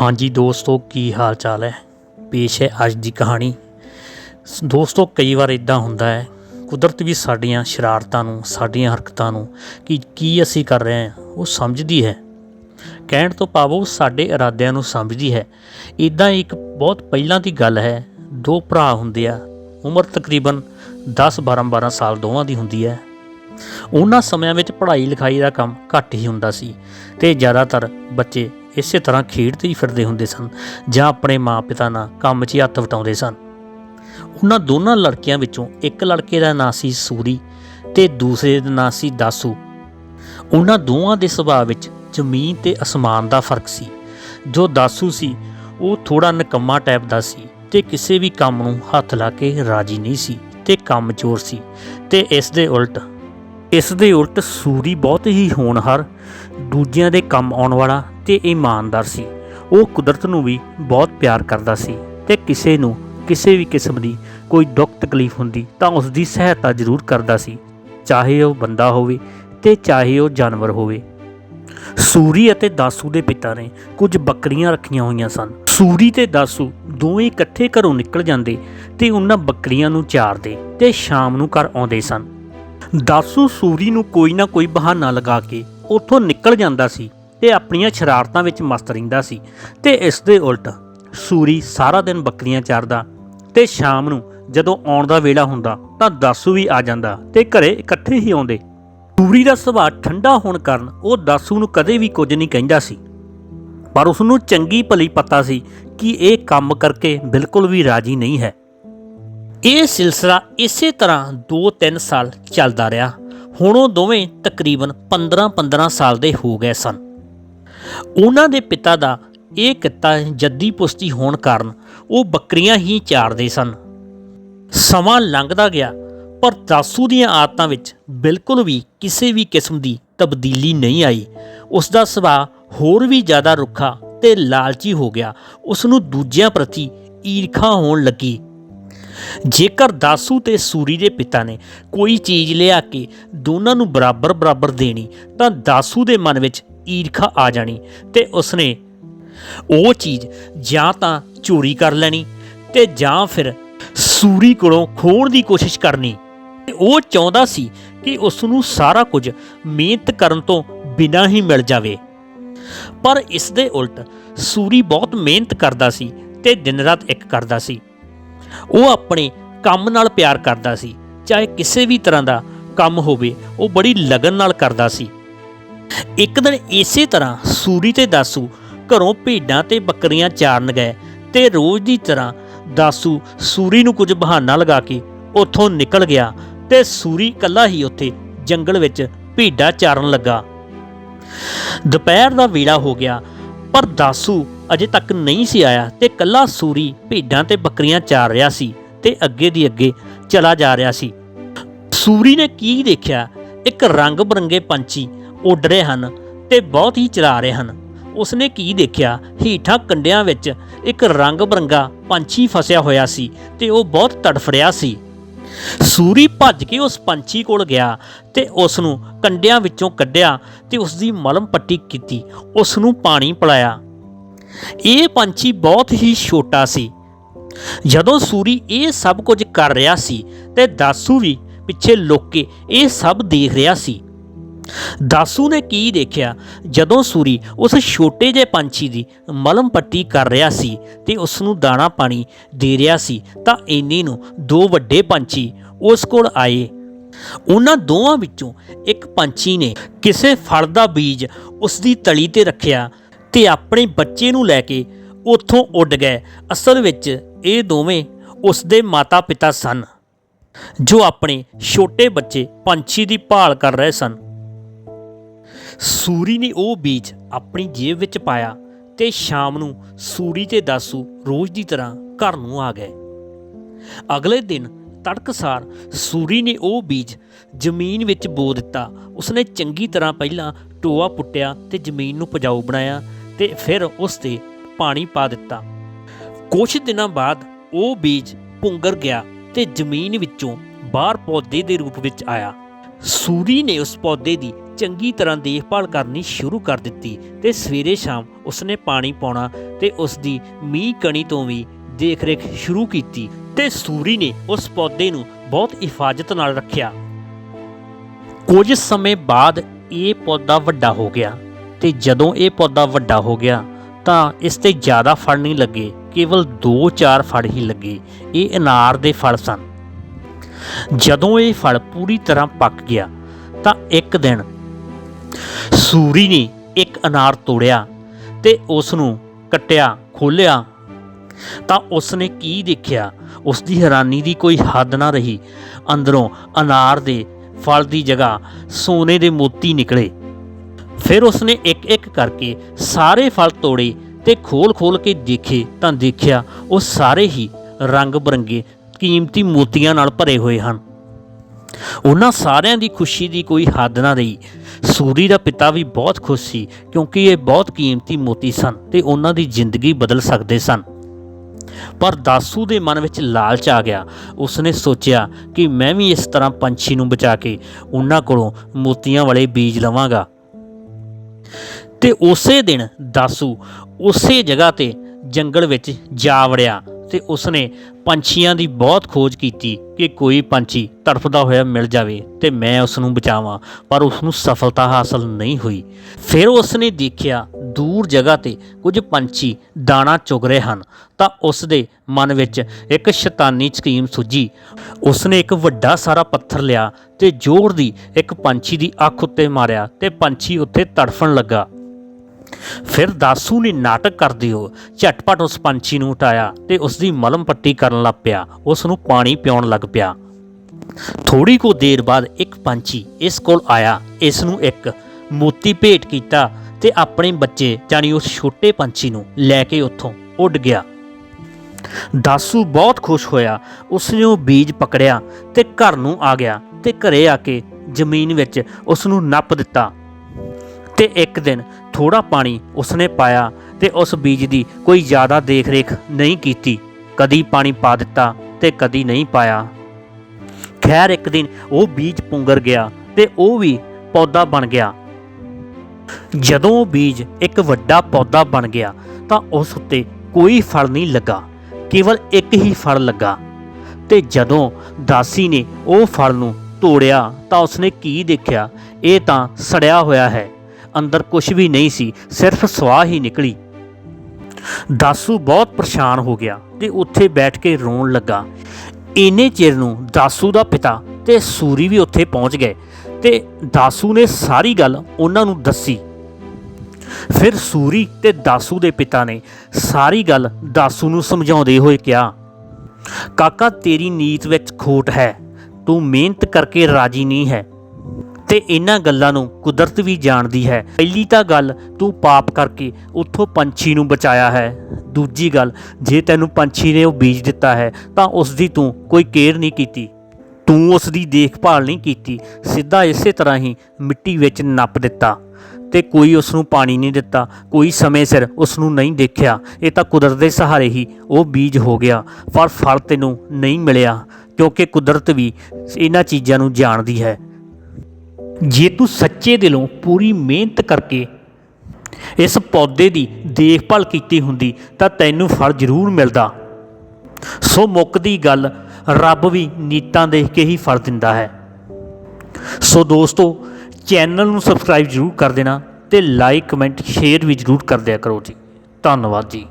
ਹਾਂਜੀ ਦੋਸਤੋ, ਕੀ ਹਾਲ ਚਾਲ ਹੈ? ਪੇਸ਼ ਹੈ ਅੱਜ ਦੀ ਕਹਾਣੀ। ਦੋਸਤੋ, ਕਈ ਵਾਰ ਇਦਾਂ ਹੁੰਦਾ ਹੈ, ਕੁਦਰਤ ਵੀ ਸਾਡੀਆਂ ਸ਼ਰਾਰਤਾਂ ਨੂੰ, ਸਾਡੀਆਂ ਹਰਕਤਾਂ ਨੂੰ ਕਿ ਕੀ ਅਸੀਂ ਕਰ ਰਹੇ ਹਾਂ, ਉਹ ਸਮਝਦੀ ਹੈ। ਕਹਿਣ ਤੋਂ ਭਾਵ ਉਹ ਸਾਡੇ ਇਰਾਦਿਆਂ ਨੂੰ ਸਮਝਦੀ ਹੈ। ਇਦਾਂ ਇੱਕ ਬਹੁਤ ਪਹਿਲਾਂ ਦੀ ਗੱਲ ਹੈ, ਦੋ ਭਰਾ ਹੁੰਦੇ ਆ, ਉਮਰ ਤਕਰੀਬਨ 10 12 12 ਸਾਲ ਦੋਵਾਂ ਦੀ ਹੁੰਦੀ ਹੈ। ਉਹਨਾਂ ਸਮਿਆਂ ਵਿੱਚ ਪੜ੍ਹਾਈ ਲਿਖਾਈ ਦਾ ਕੰਮ ਘੱਟ ਹੀ ਹੁੰਦਾ ਸੀ ਤੇ ਜ਼ਿਆਦਾਤਰ ਬੱਚੇ ਇਸੇ ਤਰ੍ਹਾਂ ਖੇਡਦੇ ਹੀ ਫਿਰਦੇ ਹੁੰਦੇ ਸਨ ਜਾਂ ਆਪਣੇ ਮਾਪਿਆਂ ਨਾਲ ਕੰਮ 'ਚ ਹੀ ਹੱਥ ਵਟਾਉਂਦੇ ਸਨ। ਉਹਨਾਂ ਦੋਨਾਂ ਲੜਕਿਆਂ ਵਿੱਚੋਂ ਇੱਕ ਲੜਕੇ ਦਾ ਨਾਂ ਸੀ ਸੂਰੀ ਤੇ ਦੂਸਰੇ ਦਾ ਨਾਂ ਸੀ ਦਾਸੂ। ਉਹਨਾਂ ਦੋਵਾਂ ਦੇ ਸੁਭਾਅ ਵਿੱਚ ਜ਼ਮੀਨ ਤੇ ਅਸਮਾਨ ਦਾ ਫ਼ਰਕ ਸੀ। ਜੋ ਦਾਸੂ ਸੀ, ਉਹ ਥੋੜਾ ਨਕੰਮਾ ਟਾਈਪ ਦਾ ਸੀ ਤੇ ਕਿਸੇ ਵੀ ਕੰਮ ਨੂੰ ਹੱਥ ਲਾ ਕੇ ਰਾਜੀ ਨਹੀਂ ਸੀ ਤੇ ਕੰਮ ਚੋਰ ਸੀ ਤੇ ਇਸ ਦੇ ਉਲਟ, ਇਸ ਦੇ ਉਲਟ ਸੂਰੀ ਬਹੁਤ ਹੀ ਹੋਣਹਾਰ, ਦੂਜਿਆਂ ਦੇ ਕੰਮ ਆਉਣ ਵਾਲਾ ਤੇ ਇਮਾਨਦਾਰ ਸੀ। ਉਹ ਕੁਦਰਤ ਨੂੰ ਵੀ ਬਹੁਤ ਪਿਆਰ ਕਰਦਾ ਸੀ ਤੇ ਕਿਸੇ ਨੂੰ ਕਿਸੇ ਵੀ ਕਿਸਮ ਦੀ ਕੋਈ ਦੁੱਖ ਤਕਲੀਫ ਹੁੰਦੀ ਤਾਂ ਉਸ ਦੀ ਸਹਾਇਤਾ ਜ਼ਰੂਰ ਕਰਦਾ ਸੀ। ਚਾਹੇ ਉਹ ਬੰਦਾ ਹੋਵੇ ਤੇ ਚਾਹੇ ਉਹ ਜਾਨਵਰ ਹੋਵੇ। ਸੂਰੀ ਅਤੇ ਦਾਸੂ ਦੇ ਪਿਤਾ ਨੇ ਕੁਝ ਬੱਕਰੀਆਂ ਰੱਖੀਆਂ ਹੋਈਆਂ ਸਨ। ਸੂਰੀ ਤੇ ਦਾਸੂ ਦੋਵੇਂ ਇਕੱਠੇ ਘਰੋਂ ਨਿਕਲ ਜਾਂਦੇ ਤੇ ਉਹਨਾਂ ਬੱਕਰੀਆਂ ਨੂੰ ਚਾਰਦੇ ਤੇ ਸ਼ਾਮ ਨੂੰ ਘਰ ਆਉਂਦੇ ਸਨ। ਦਾਸੂ ਸੂਰੀ ਨੂੰ ਕੋਈ ਨਾ ਕੋਈ ਬਹਾਨਾ ਲਗਾ ਕੇ ਉੱਥੋਂ ਨਿਕਲ ਜਾਂਦਾ ਸੀ। ਤੇ ਆਪਣੀਆਂ ਸ਼ਰਾਰਤਾਂ ਵਿੱਚ ਮਸਤ ਰਹਿੰਦਾ ਸੀ ਤੇ ਇਸ ਦੇ ਉਲਟ ਸੂਰੀ ਸਾਰਾ ਦਿਨ ਬੱਕਰੀਆਂ ਚਾਰਦਾ ਤੇ ਸ਼ਾਮ ਨੂੰ ਜਦੋਂ ਆਉਣ ਦਾ ਵੇਲਾ ਹੁੰਦਾ ਤਾਂ ਦਾਸੂ ਵੀ ਆ ਜਾਂਦਾ ਤੇ ਘਰੇ ਇਕੱਠੇ ਹੀ ਆਉਂਦੇ। ਸੂਰੀ ਦਾ ਸੁਭਾਅ ਠੰਡਾ ਹੋਣ ਕਾਰਨ ਉਹ ਦਾਸੂ ਨੂੰ ਕਦੇ ਵੀ ਕੁਝ ਨਹੀਂ ਕਹਿੰਦਾ ਸੀ। ਪਰ ਉਸ ਨੂੰ ਚੰਗੀ ਭਲੀ ਪਤਾ ਸੀ ਕਿ ਇਹ ਕੰਮ ਕਰਕੇ ਬਿਲਕੁਲ ਵੀ ਰਾਜੀ ਨਹੀਂ ਹੈ। ਇਹ ਸਿਲਸਿਲਾ ਇਸੇ ਤਰ੍ਹਾਂ 2-3 ਸਾਲ ਚੱਲਦਾ ਰਿਹਾ। ਹੁਣ ਉਹ ਦੋਵੇਂ ਤਕਰੀਬਨ 15-15 ਸਾਲ ਦੇ ਹੋ ਗਏ ਸਨ। ਉਹਨਾਂ ਦੇ ਪਿਤਾ ਦਾ ਇਹ ਕਿੱਤਾ ਜੱਦੀ ਪੁਸ਼ਤੀ ਹੋਣ ਕਾਰਨ ਉਹ ਬੱਕਰੀਆਂ ਹੀ ਚਾਰਦੇ ਸਨ। ਸਮਾਂ ਲੰਘਦਾ ਗਿਆ, ਪਰ ਦਾਸੂ ਦੀਆਂ ਆਦਤਾਂ ਵਿੱਚ ਬਿਲਕੁਲ ਵੀ ਕਿਸੇ ਵੀ ਕਿਸਮ ਦੀ ਤਬਦੀਲੀ ਨਹੀਂ ਆਈ। ਉਸ ਦਾ ਸੁਭਾਅ ਹੋਰ ਵੀ ਜ਼ਿਆਦਾ ਰੁੱਖਾ ਤੇ ਲਾਲਚੀ ਹੋ ਗਿਆ। ਉਸ ਨੂੰ ਦੂਜਿਆਂ ਪ੍ਰਤੀ ਈਰਖਾ ਹੋਣ ਲੱਗੀ। ਜੇਕਰ ਦਾਸੂ ਤੇ ਸੂਰੀ ਦੇ ਪਿਤਾ ਨੇ ਕੋਈ ਚੀਜ਼ ਲਿਆ ਕੇ ਦੋਨਾਂ ਨੂੰ ਬਰਾਬਰ ਬਰਾਬਰ ਦੇਣੀ, ਤਾਂ ਦਾਸੂ ਦੇ ਮਨ ਵਿੱਚ ਈਰਖਾ ਆ ਜਾਣੀ ਤੇ ਉਸਨੇ ਉਹ ਚੀਜ਼ ਜਾਂ ਤਾਂ ਚੋਰੀ ਕਰ ਲੈਣੀ ਤੇ ਜਾਂ ਫਿਰ ਸੂਰੀ ਕੋਲੋਂ ਖੋਣ ਦੀ ਕੋਸ਼ਿਸ਼ ਕਰਨੀ। ਤੇ ਉਹ ਚਾਹੁੰਦਾ ਸੀ ਕਿ ਉਸ ਨੂੰ ਸਾਰਾ ਕੁਝ ਮਿਹਨਤ ਕਰਨ ਤੋਂ ਬਿਨਾਂ ਹੀ ਮਿਲ ਜਾਵੇ। ਪਰ ਇਸ ਦੇ ਉਲਟ ਸੂਰੀ ਬਹੁਤ ਮਿਹਨਤ ਕਰਦਾ ਸੀ ਤੇ ਦਿਨ ਰਾਤ ਇੱਕ ਕਰਦਾ ਸੀ। ਉਹ ਆਪਣੇ ਕੰਮ ਨਾਲ ਪਿਆਰ ਕਰਦਾ ਸੀ। ਚਾਹੇ ਕਿਸੇ ਵੀ ਤਰ੍ਹਾਂ ਦਾ ਕੰਮ ਹੋਵੇ, ਉਹ ਬੜੀ ਲਗਨ ਨਾਲ ਕਰਦਾ ਸੀ। ਇੱਕ ਦਿਨ ਇਸੇ ਤਰ੍ਹਾਂ ਸੂਰੀ ਤੇ ਦਾਸੂ ਘਰੋਂ ਭੇਡਾਂ ਤੇ ਬੱਕਰੀਆਂ ਚਾਰਨ ਗਏ ਤੇ ਰੋਜ਼ ਦੀ ਤਰ੍ਹਾਂ ਦਾਸੂ ਸੂਰੀ ਨੂੰ ਕੁਝ ਬਹਾਨਾ ਲਗਾ ਕੇ ਉੱਥੋਂ ਨਿਕਲ ਗਿਆ ਤੇ ਸੂਰੀ ਇਕੱਲਾ ਹੀ ਉੱਥੇ ਜੰਗਲ ਵਿੱਚ ਭੇਡਾਂ ਚਾਰਨ ਲੱਗਾ। ਦੁਪਹਿਰ ਦਾ ਵੇਲਾ ਹੋ ਗਿਆ, ਪਰ ਦਾਸੂ ਅਜੇ ਤੱਕ ਨਹੀਂ ਸੀ ਆਇਆ ਤੇ ਕੱਲਾ ਸੂਰੀ ਭੇਡਾਂ ਤੇ ਬੱਕਰੀਆਂ ਚਾਰ ਰਿਹਾ ਸੀ ਤੇ ਅੱਗੇ ਦੀ ਅੱਗੇ ਚਲਾ ਜਾ ਰਿਹਾ ਸੀ। ਸੂਰੀ ਨੇ ਕੀ ਦੇਖਿਆ? ਇੱਕ ਰੰਗ ਬਰੰਗੇ ਪੰਛੀ ਉੱਡ ਰਹੇ ਹਨ ਤੇ ਬਹੁਤ ਹੀ ਚਲਾ ਰਹੇ ਹਨ। ਉਸਨੇ ਕੀ ਦੇਖਿਆ? ਹੀਠਾਂ ਕੰਡਿਆਂ ਵਿੱਚ ਇੱਕ ਰੰਗ ਬਰੰਗਾ ਪੰਛੀ ਫਸਿਆ ਹੋਇਆ ਸੀ ਤੇ ਉਹ ਬਹੁਤ ਤੜਫ ਰਿਹਾ ਸੀ। ਸੂਰੀ ਭੱਜ ਕੇ ਉਸ ਪੰਛੀ ਕੋਲ ਗਿਆ ਤੇ ਉਸ ਨੂੰ ਕੰਡਿਆਂ ਵਿੱਚੋਂ ਕੱਢਿਆ ਤੇ ਉਸ ਦੀ ਮਲਮ ਪੱਟੀ ਕੀਤੀ। ਉਸ ਨੂੰ ਪਾਣੀ ਪਿਲਾਇਆ। ਇਹ ਪੰਛੀ ਬਹੁਤ ਹੀ ਛੋਟਾ ਸੀ। ਜਦੋਂ ਸੂਰੀ ਇਹ ਸਭ ਕੁਝ ਕਰ ਰਿਹਾ ਸੀ ਤੇ ਦਾਸੂ ਵੀ ਪਿੱਛੇ ਲੁੱਕ ਕੇ ਇਹ ਸਭ ਦੇਖ ਰਿਹਾ ਸੀ। ਦਾਸੂ ਨੇ ਕੀ ਦੇਖਿਆ? ਜਦੋਂ ਸੂਰੀ ਉਸ ਛੋਟੇ ਜਿਹੇ ਪੰਛੀ ਦੀ ਮਲਮ ਪੱਟੀ ਕਰ ਰਿਹਾ ਸੀ ਤੇ ਉਸ ਨੂੰ ਦਾਣਾ ਪਾਣੀ ਦੇ ਰਿਹਾ ਸੀ, ਤਾਂ ਇੰਨੇ ਨੂੰ ਦੋ ਵੱਡੇ ਪੰਛੀ ਉਸ ਕੋਲ ਆਏ। ਉਹਨਾਂ ਦੋਵਾਂ ਵਿੱਚੋਂ ਇੱਕ ਪੰਛੀ ਨੇ ਕਿਸੇ ਫਲ ਦਾ ਬੀਜ ਉਸ ਦੀ ਤਲੀ ਤੇ ਰੱਖਿਆ ਤੇ ਆਪਣੇ ਬੱਚੇ ਨੂੰ ਲੈ ਕੇ ਉੱਥੋਂ ਉੱਡ ਗਏ। ਅਸਲ ਵਿੱਚ ਇਹ ਦੋਵੇਂ ਉਸ ਦੇ ਮਾਤਾ-ਪਿਤਾ ਸਨ। ਜੋ ਆਪਣੇ ਛੋਟੇ ਬੱਚੇ ਪੰਛੀ ਦੀ ਭਾਲ ਕਰ ਰਹੇ ਸਨ। ਸੂਰੀ ਨੇ ਉਹ ਬੀਜ ਆਪਣੀ ਜੇਬ ਵਿੱਚ ਪਾਇਆ ਤੇ ਸ਼ਾਮ ਨੂੰ ਸੂਰੀ ਤੇ ਦਾਸੂ ਰੋਜ਼ ਦੀ ਤਰ੍ਹਾਂ ਘਰ ਨੂੰ ਆ ਗਏ। ਅਗਲੇ ਦਿਨ ਤੜਕਸਾਰ ਸੂਰੀ ਨੇ ਉਹ ਬੀਜ ਜ਼ਮੀਨ ਵਿੱਚ ਬੋ ਦਿੱਤਾ। ਉਸਨੇ ਚੰਗੀ ਤਰ੍ਹਾਂ ਪਹਿਲਾਂ ਟੋਆ ਪੁੱਟਿਆ ਤੇ ਜ਼ਮੀਨ ਨੂੰ ਪਜਾਊ ਬਣਾਇਆ ਤੇ ਫਿਰ ਉਸ ਤੇ ਪਾਣੀ ਪਾ ਦਿੱਤਾ। ਕੁਝ ਦਿਨਾਂ ਬਾਅਦ ਉਹ ਬੀਜ ਪੁੰਗਰ ਗਿਆ ਤੇ ਜ਼ਮੀਨ ਵਿੱਚੋਂ ਬਾਹਰ ਪੌਦੇ ਦੇ ਰੂਪ ਵਿੱਚ ਆਇਆ। ਸੂਰੀ ਨੇ ਉਸ ਪੌਦੇ ਦੀ ਚੰਗੀ ਤਰ੍ਹਾਂ ਦੇਖਭਾਲ ਕਰਨੀ ਸ਼ੁਰੂ ਕਰ ਦਿੱਤੀ ਤੇ ਸਵੇਰੇ ਸ਼ਾਮ ਉਸਨੇ ਪਾਣੀ ਪਾਉਣਾ ਤੇ ਉਸ ਦੀ ਮੀਂਹ ਕਣੀ ਤੋਂ ਵੀ ਦੇਖ-ਰੇਖ ਸ਼ੁਰੂ ਕੀਤੀ ਤੇ ਸੂਰੀ ਨੇ ਉਸ ਪੌਦੇ ਨੂੰ ਬਹੁਤ ਹਿਫਾਜ਼ਤ ਨਾਲ ਰੱਖਿਆ। ਕੁਝ ਸਮੇਂ ਬਾਅਦ ਇਹ ਪੌਦਾ ਵੱਡਾ ਹੋ ਗਿਆ ਤੇ ਜਦੋਂ ਇਹ ਪੌਦਾ ਵੱਡਾ ਹੋ ਗਿਆ ਤਾਂ ਇਸ ਤੇ ਜ਼ਿਆਦਾ ਫਲ ਨਹੀਂ ਲੱਗੇ, ਕੇਵਲ 2-4 ਫਲ ਹੀ ਲੱਗੇ। ਇਹ ਅਨਾਰ ਦੇ ਫਲ ਸਨ। ਜਦੋਂ ਇਹ ਫਲ ਪੂਰੀ ਤਰ੍ਹਾਂ ਪੱਕ ਗਿਆ, ਤਾਂ ਇੱਕ ਦਿਨ ਸੂਰੀ ਨੇ ਇੱਕ ਅਨਾਰ ਤੋੜਿਆ ਤੇ ਉਸ ਨੂੰ ਕੱਟਿਆ, ਖੋਲ੍ਹਿਆ। ਤਾਂ ਉਸ ਨੇ ਕੀ ਦੇਖਿਆ? ਉਸ ਦੀ ਹੈਰਾਨੀ ਦੀ ਕੋਈ ਹੱਦ ਨਾ ਰਹੀ। ਅੰਦਰੋਂ ਅਨਾਰ ਦੇ ਫਲ ਦੀ ਜਗ੍ਹਾ ਸੋਨੇ ਦੇ ਮੋਤੀ ਨਿਕਲੇ। ਫਿਰ ਉਸਨੇ ਇੱਕ ਇੱਕ ਕਰਕੇ ਸਾਰੇ ਫਲ ਤੋੜੇ ਤੇ ਖੋਲ-ਖੋਲ ਕੇ ਦੇਖੇ ਤਾਂ ਦੇਖਿਆ ਉਹ ਸਾਰੇ ਹੀ ਰੰਗ ਬਰੰਗੇ, ਕੀਮਤੀ ਮੋਤੀਆਂ ਨਾਲ ਭਰੇ ਹੋਏ ਹਨ। ਉਹਨਾਂ ਸਾਰਿਆਂ ਦੀ ਖੁਸ਼ੀ ਦੀ ਕੋਈ ਹੱਦ ਨਾ ਰਹੀ। ਸੂਰੀ ਦਾ ਪਿਤਾ ਵੀ ਬਹੁਤ ਖੁਸ਼ ਸੀ ਕਿਉਂਕਿ ਇਹ ਬਹੁਤ ਕੀਮਤੀ ਮੋਤੀ ਸਨ ਤੇ ਉਹਨਾਂ ਦੀ ਜ਼ਿੰਦਗੀ ਬਦਲ ਸਕਦੇ ਸਨ। ਪਰ ਦਾਸੂ ਦੇ ਮਨ ਵਿੱਚ ਲਾਲਚ ਆ ਗਿਆ। ਉਸਨੇ ਸੋਚਿਆ ਕਿ ਮੈਂ ਵੀ ਇਸ ਤਰ੍ਹਾਂ ਪੰਛੀ ਨੂੰ ਬਚਾ ਕੇ ਉਹਨਾਂ ਕੋਲੋਂ ਮੋਤੀਆਂ ਵਾਲੇ ਬੀਜ ਲਵਾਂਗਾ। ਤੇ ਉਸੇ ਦਿਨ ਦਾਸੂ ਉਸੇ ਜਗ੍ਹਾ ਤੇ ਜੰਗਲ ਵਿੱਚ ਜਾ ਵੜਿਆ ਤੇ ਉਸਨੇ ਪੰਛੀਆਂ ਦੀ ਬਹੁਤ ਖੋਜ ਕੀਤੀ ਕਿ ਕੋਈ ਪੰਛੀ ਤੜਫਦਾ ਹੋਇਆ ਮਿਲ ਜਾਵੇ ਤੇ ਮੈਂ ਉਸ ਨੂੰ ਬਚਾਵਾਂ, ਪਰ ਉਸ ਨੂੰ ਸਫਲਤਾ ਹਾਸਲ ਨਹੀਂ ਹੋਈ। ਫਿਰ ਉਸਨੇ ਦੇਖਿਆ ਦੂਰ ਜਗ੍ਹਾ ਤੇ ਕੁਝ ਪੰਛੀ ਦਾਣਾ ਚੁਗ ਰਹੇ ਹਨ, ਤਾਂ ਉਸ ਦੇ ਮਨ ਵਿੱਚ ਇੱਕ ਸ਼ੈਤਾਨੀ ਸਕੀਮ ਸੁੱਜੀ। ਉਸਨੇ ਇੱਕ ਵੱਡਾ ਸਾਰਾ ਪੱਥਰ ਲਿਆ ਤੇ ਜ਼ੋਰ ਦੀ ਇੱਕ ਪੰਛੀ ਦੀ ਅੱਖ ਉੱਤੇ ਮਾਰਿਆ ਤੇ ਪੰਛੀ ਉੱਤੇ ਤੜਫਣ ਲੱਗਾ। ਫਿਰ ਦਾਸੂ ਨੇ ਨਾਟਕ ਕਰਦੇ ਹੋ ਝਟਪਟ ਉਸ ਪੰਛੀ ਨੂੰ ਉਠਾਇਆ ਤੇ ਉਸ ਦੀ ਮਲਮ ਪੱਟੀ ਕਰਨ ਲੱਗ ਪਿਆ। ਉਸ ਨੂੰ ਪਾਣੀ ਪਿਉਣ ਲੱਗ ਪਿਆ। ਥੋੜੀ ਕੋ ਦੇਰ ਬਾਅਦ ਇੱਕ ਪੰਛੀ ਇਸ ਕੋਲ ਆਇਆ। ਇਸ ਨੂੰ ਇੱਕ ਮੋਤੀ ਭੇਟ ਕੀਤਾ ਤੇ ਆਪਣੇ ਬੱਚੇ ਜਾਨੀ ਉਸ ਛੋਟੇ ਪੰਛੀ ਨੂੰ ਲੈ ਕੇ ਉੱਥੋਂ ਉੱਡ ਗਿਆ। ਦਾਸੂ ਬਹੁਤ ਖੁਸ਼ ਹੋਇਆ। ਉਸਨੇ ਉਹ ਬੀਜ ਪਕੜਿਆ ਤੇ ਘਰ ਨੂੰ ਆ ਗਿਆ ਤੇ ਘਰੇ ਆ ਕੇ ਜ਼ਮੀਨ ਵਿੱਚ ਉਸ ਨੂੰ ਨੱਪ ਦਿੱਤਾ। ਤੇ ਇੱਕ ਦਿਨ ਥੋੜਾ ਪਾਣੀ ਉਸਨੇ ਪਾਇਆ ਤੇ ਉਸ ਬੀਜ ਦੀ ਕੋਈ ਜ਼ਿਆਦਾ ਦੇਖ-ਰੇਖ ਨਹੀਂ ਕੀਤੀ। ਕਦੀ ਪਾਣੀ ਪਾ ਦਿੱਤਾ ਤੇ ਕਦੀ ਨਹੀਂ ਪਾਇਆ। ਖੈਰ ਇੱਕ ਦਿਨ ਉਹ ਬੀਜ ਪੁੰਗਰ ਗਿਆ ਤੇ ਉਹ ਵੀ ਪੌਦਾ ਬਣ ਗਿਆ। ਜਦੋਂ ਉਹ ਬੀਜ ਇੱਕ ਵੱਡਾ ਪੌਦਾ ਬਣ ਗਿਆ ਤਾਂ ਉਸ ਉੱਤੇ ਕੋਈ ਫਲ ਨਹੀਂ ਲੱਗਾ, ਕੇਵਲ ਇੱਕ ਹੀ ਫਲ ਲੱਗਾ। ਤੇ ਜਦੋਂ ਦਾਸੀ ਨੇ ਉਹ ਫਲ ਨੂੰ ਤੋੜਿਆ ਤਾਂ ਉਸਨੇ ਕੀ ਦੇਖਿਆ? ਇਹ ਤਾਂ ਸੜਿਆ ਹੋਇਆ ਹੈ। ਅੰਦਰ ਕੁਝ ਵੀ ਨਹੀਂ ਸੀ, ਸਿਰਫ ਸਵਾਹ ਹੀ ਨਿਕਲੀ। ਦਾਸੂ ਬਹੁਤ ਪਰੇਸ਼ਾਨ ਹੋ ਗਿਆ ਤੇ ਉੱਥੇ ਬੈਠ ਕੇ ਰੋਣ ਲੱਗਾ। ਇੰਨੇ ਚਿਰ ਨੂੰ ਦਾਸੂ ਦਾ ਪਿਤਾ ਤੇ ਸੂਰੀ ਵੀ ਉੱਥੇ ਪਹੁੰਚ ਗਏ ਤੇ ਦਾਸੂ ਨੇ ਸਾਰੀ ਗੱਲ ਉਹਨਾਂ ਨੂੰ ਦੱਸੀ। ਫਿਰ ਸੂਰੀ ਤੇ ਦਾਸੂ ਦੇ ਪਿਤਾ ਨੇ ਸਾਰੀ ਗੱਲ ਦਾਸੂ ਨੂੰ ਸਮਝਾਉਂਦੇ ਹੋਏ ਕਿਹਾ, ਕਾਕਾ, ਤੇਰੀ ਨੀਤ ਵਿੱਚ ਖੋਟ ਹੈ। ਤੂੰ ਮਿਹਨਤ ਕਰਕੇ ਰਾਜੀ ਨਹੀਂ ਹੈ। ਤੇ ਇਹਨਾਂ ਗੱਲਾਂ ਨੂੰ ਕੁਦਰਤ ਵੀ ਜਾਣਦੀ ਹੈ। ਪਹਿਲੀ ਤਾਂ ਗੱਲ, ਤੂੰ ਪਾਪ ਕਰਕੇ ਉੱਥੋਂ ਪੰਛੀ ਨੂੰ ਬਚਾਇਆ ਹੈ। ਦੂਜੀ ਗੱਲ, ਜੇ ਤੈਨੂੰ ਪੰਛੀ ਨੇ ਉਹ ਬੀਜ ਦਿੱਤਾ ਹੈ, ਤਾਂ ਉਸ ਦੀ ਤੂੰ ਕੋਈ ਕੇਅਰ ਨਹੀਂ ਕੀਤੀ। ਤੂੰ ਉਸ ਦੀ ਦੇਖਭਾਲ ਨਹੀਂ ਕੀਤੀ, ਸਿੱਧਾ ਇਸੇ ਤਰ੍ਹਾਂ ਹੀ ਮਿੱਟੀ ਵਿੱਚ ਨੱਪ ਦਿੱਤਾ ਤੇ ਕੋਈ ਉਸ ਨੂੰ ਪਾਣੀ ਨਹੀਂ ਦਿੱਤਾ, ਕੋਈ ਸਮੇਂ ਸਿਰ ਉਸ ਨੂੰ ਨਹੀਂ ਦੇਖਿਆ। ਇਹ ਤਾਂ ਕੁਦਰਤ ਦੇ ਸਹਾਰੇ ਹੀ ਉਹ ਬੀਜ ਹੋ ਗਿਆ, ਪਰ ਫਲ ਤੈਨੂੰ ਨਹੀਂ ਮਿਲਿਆ, ਕਿਉਂਕਿ ਕੁਦਰਤ ਵੀ ਇਹਨਾਂ ਚੀਜ਼ਾਂ ਨੂੰ ਜਾਣਦੀ ਹੈ। ਜੇ ਤੂੰ ਸੱਚੇ ਦਿਲੋਂ ਪੂਰੀ ਮਿਹਨਤ ਕਰਕੇ ਇਸ ਪੌਦੇ ਦੀ ਦੇਖਭਾਲ ਕੀਤੀ ਹੁੰਦੀ, ਤਾਂ ਤੈਨੂੰ ਫਲ ਜ਼ਰੂਰ ਮਿਲਦਾ। ਸੋ ਮੁੱਕਦੀ ਗੱਲ ਰੱਬ ਵੀ ਨੀਤਾਂ ਦੇਖ ਕੇ ਹੀ ਫਲ ਦਿੰਦਾ ਹੈ। ਸੋ ਦੋਸਤੋ, ਚੈਨਲ ਨੂੰ ਸਬਸਕ੍ਰਾਈਬ ਜ਼ਰੂਰ ਕਰ ਦੇਣਾ ਤੇ ਲਾਈਕ, ਕਮੈਂਟ, ਸ਼ੇਅਰ ਵੀ ਜ਼ਰੂਰ ਕਰ ਦਿਆ ਕਰੋ ਜੀ। ਧੰਨਵਾਦ ਜੀ।